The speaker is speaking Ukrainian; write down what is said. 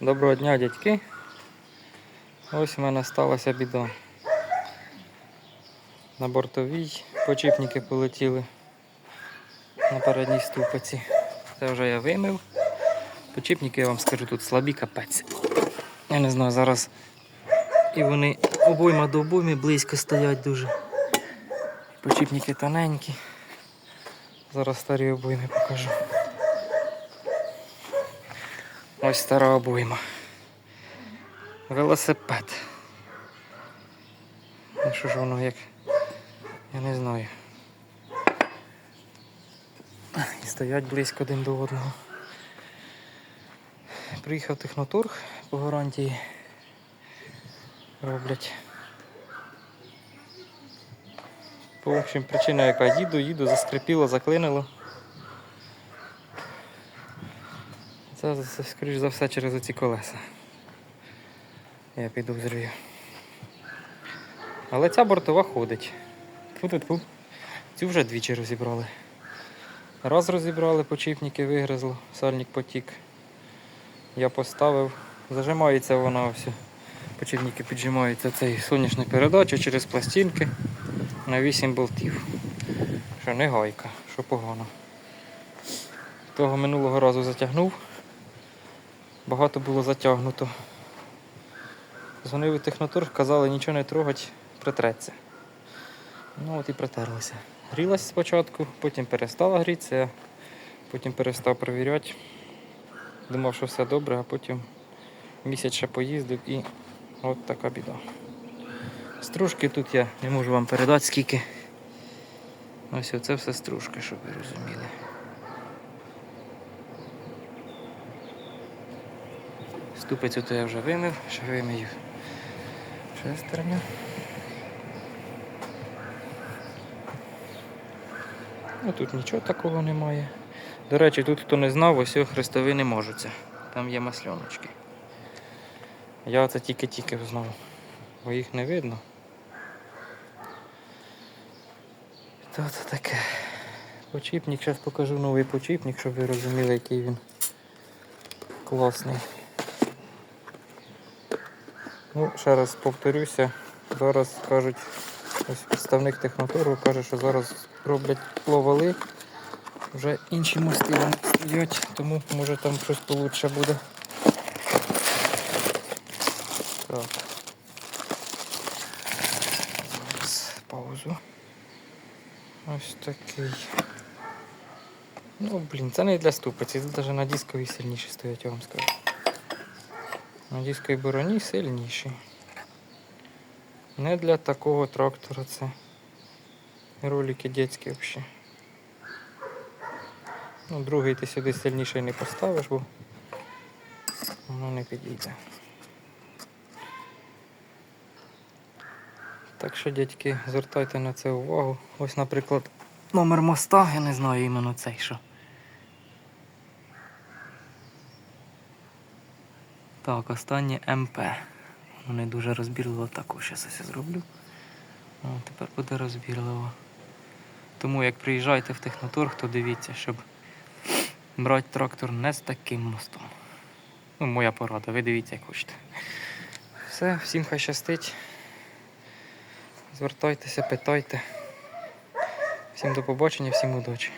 Доброго дня, дядьки. Ось у мене сталася біда. На бортовій почіпники полетіли на передній ступиці. Це вже я вимив. Почіпники, я вам скажу, тут слабі капець. Я не знаю, зараз і вони обойма до обойми близько стоять дуже. Почіпники тоненькі. Зараз старі обойми покажу. Ось стара обойма. Велосипед. Ну що ж воно як? Я не знаю. І стоять близько один до одного. Приїхав технотург по гарантії. Роблять. По общем, причина яка їду, їду, заскрипіло, заклинило. Це, скоріш за все, через оці колеса. Я підозрюю. Але ця бортова ходить. Фу-фу-фу. Цю вже двічі розібрали. Раз розібрали, почіпники вигризло, сальник потік. Я поставив. Зажимається вона ось. Почіпники піджимаються цей сонячний передача через пластинки на 8 болтів. Що не гайка, що погано. Того минулого разу затягнув. Багато було затягнуто. Дзвонив у технотург, казали нічого не трогать, притреться. Ну от і притерлося. Грілась спочатку, потім перестала грітися, потім перестав перевіряти. Думав, що все добре, а потім місяць ще поїздив і от така біда. Стружки тут я не можу вам передати скільки. Ось оце все стружки, щоб ви розуміли. Ступицю то я вже вимив, ще вимию шестерню. Ну тут нічого такого немає. До речі, тут хто не знав, ось хрестовини можуться. Там є масльоночки. Я це тільки-тільки знав, бо їх не видно. То це таке. Почіпник, зараз покажу новий почіпник, щоб ви розуміли, який він класний. Ну, ще раз повторюся, зараз кажуть, ось представник техноторгу каже, що зараз роблять пловали, вже інші мости стоять, тому може там щось получше буде. Так. Зараз паузу. Ось такий. Ну, блін, це не для ступиці, це навіть на дисковій сильніші стоять, я вам скажу. На дисковій бороні сильніші. Не для такого трактора це. Ролики дітські взагалі. Ну, другий ти сюди сильніший не поставиш, бо воно не підійде. Так що, дядьки, звертайте на це увагу. Ось, наприклад, номер моста, я не знаю іменно цей що. Так, останнє МП. Воно дуже розбірливо також зараз ось зроблю. О, тепер буде розбірливо. Тому як приїжджаєте в техноторг, то дивіться, щоб брати трактор не з таким мостом. Ну, моя порада, ви дивіться, як хочете. Все, всім хай щастить. Звертайтеся, питайте. Всім до побачення, всім удачі.